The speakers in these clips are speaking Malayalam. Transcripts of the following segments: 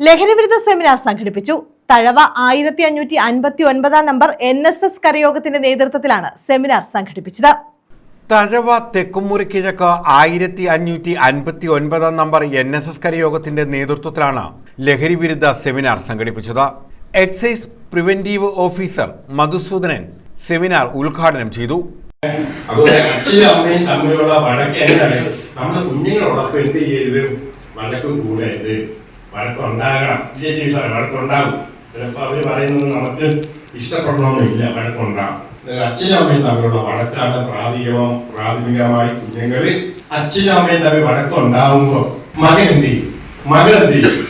ലഹരിവിരുദ്ധ സെമിനാർ സംഘടിപ്പിച്ചു. തഴവ ആയിരത്തി അഞ്ഞൂറ്റി അൻപത്തി ഒൻപതാം നമ്പർ എൻ എസ് എസ് കരയോഗത്തിന്റെ നേതൃത്വത്തിലാണ് സെമിനാർ സംഘടിപ്പിച്ചത്. തഴവ തെക്കുമുറി കിഴക്ക് ആയിരത്തി അഞ്ഞൂറ്റി അൻപത്തി ഒൻപതാം നമ്പർ എൻ എസ് എസ് കരയോഗത്തിന്റെ നേതൃത്വത്തിലാണ് ലഹരി വിരുദ്ധ സെമിനാർ സംഘടിപ്പിച്ചത്. Excise preventive officer Madhusoodanan seminar ഉദ്ഘാടനം ചെയ്തു. അതുപോലെ അച്ഛനും അമ്മയും തമ്മിലുള്ള വഴക്ക് എന്താണ് നമ്മുടെ കുഞ്ഞുങ്ങളുള്ളപ്പോൾ എന്ത് ചെയ്യരുത് വഴക്ക് കൂടരുത് വഴക്കുണ്ടാകണം. വിജയ സാറേ വഴക്കുണ്ടാകും. ചിലപ്പോൾ അവർ പറയുന്നത് നമുക്ക് ഇഷ്ടപ്പെടണമെന്നില്ല വഴക്കുണ്ടാകും. അച്ഛനും അമ്മയും തമ്മിലുള്ള വഴക്കാണ് പ്രാഥമികമോ പ്രാഥമികമായി കുഞ്ഞുങ്ങളിൽ അച്ഛനും അമ്മയും തമ്മിൽ വഴക്കുണ്ടാകുമ്പോൾ മകൻ എന്ത് ചെയ്യും? മകൻ എന്ത് ചെയ്യും?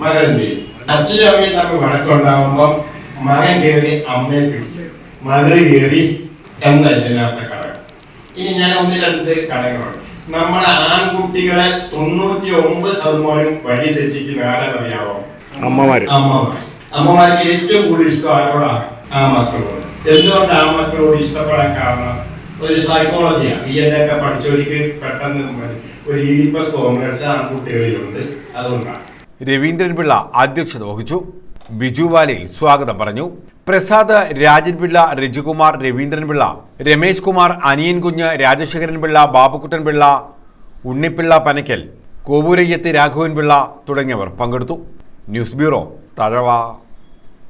മകൻ എന്ത് ചെയ്യും? അച്ഛനും അമ്മയും തമ്മിൽ വഴക്കുണ്ടാകുമ്പോൾ മകൻ കയറി അമ്മയെ പിടിക്കും. മകൾ കയറി എന്ന ഇതിനകത്തെ ഘടകം ഇനി ഞാൻ ഒന്ന് രണ്ട് ഘടകങ്ങളുണ്ട് നമ്മളെ ആൺകുട്ടികളെ തൊണ്ണൂറ്റി ഒമ്പത് ശതമാനം വഴി തെറ്റിക്കുന്ന ആരെന്നറിയാമോ അമ്മമാര്. അമ്മമാർ അമ്മമാർക്ക് ഏറ്റവും കൂടുതൽ ഇഷ്ടം ആരോടാണ്? ആ മക്കളോട്. എന്തുകൊണ്ട് ആ മക്കളോട് ഇഷ്ടപ്പെടാൻ കാരണം? ഒരു സൈക്കോളജിയാണ് ഈ ഒക്കെ പഠിച്ചവർക്ക് പെട്ടെന്ന് ഒരു ഈഡിപ്പസ് കോംപ്ലക്സ് ആൺകുട്ടികളിലുണ്ട്. അതുകൊണ്ടാണ്. രവീന്ദ്രൻ പിള്ള അധ്യക്ഷത വഹിച്ചു. ബിജു വാലയിൽ സ്വാഗതം പറഞ്ഞു. പ്രസാദ് രാജൻ പിള്ള രജികുമാർ രവീന്ദ്രൻപിള്ള രമേശ് കുമാർ അനിയൻ കുഞ്ഞ് രാജശേഖരൻ പിള്ള ബാബുക്കുട്ടൻ പിള്ള ഉണ്ണിപ്പിള്ള പനക്കൽ കോവൂരയ്യത്ത് രാഘവൻ പിള്ള തുടങ്ങിയവർ പങ്കെടുത്തു. News bureau Thazhava.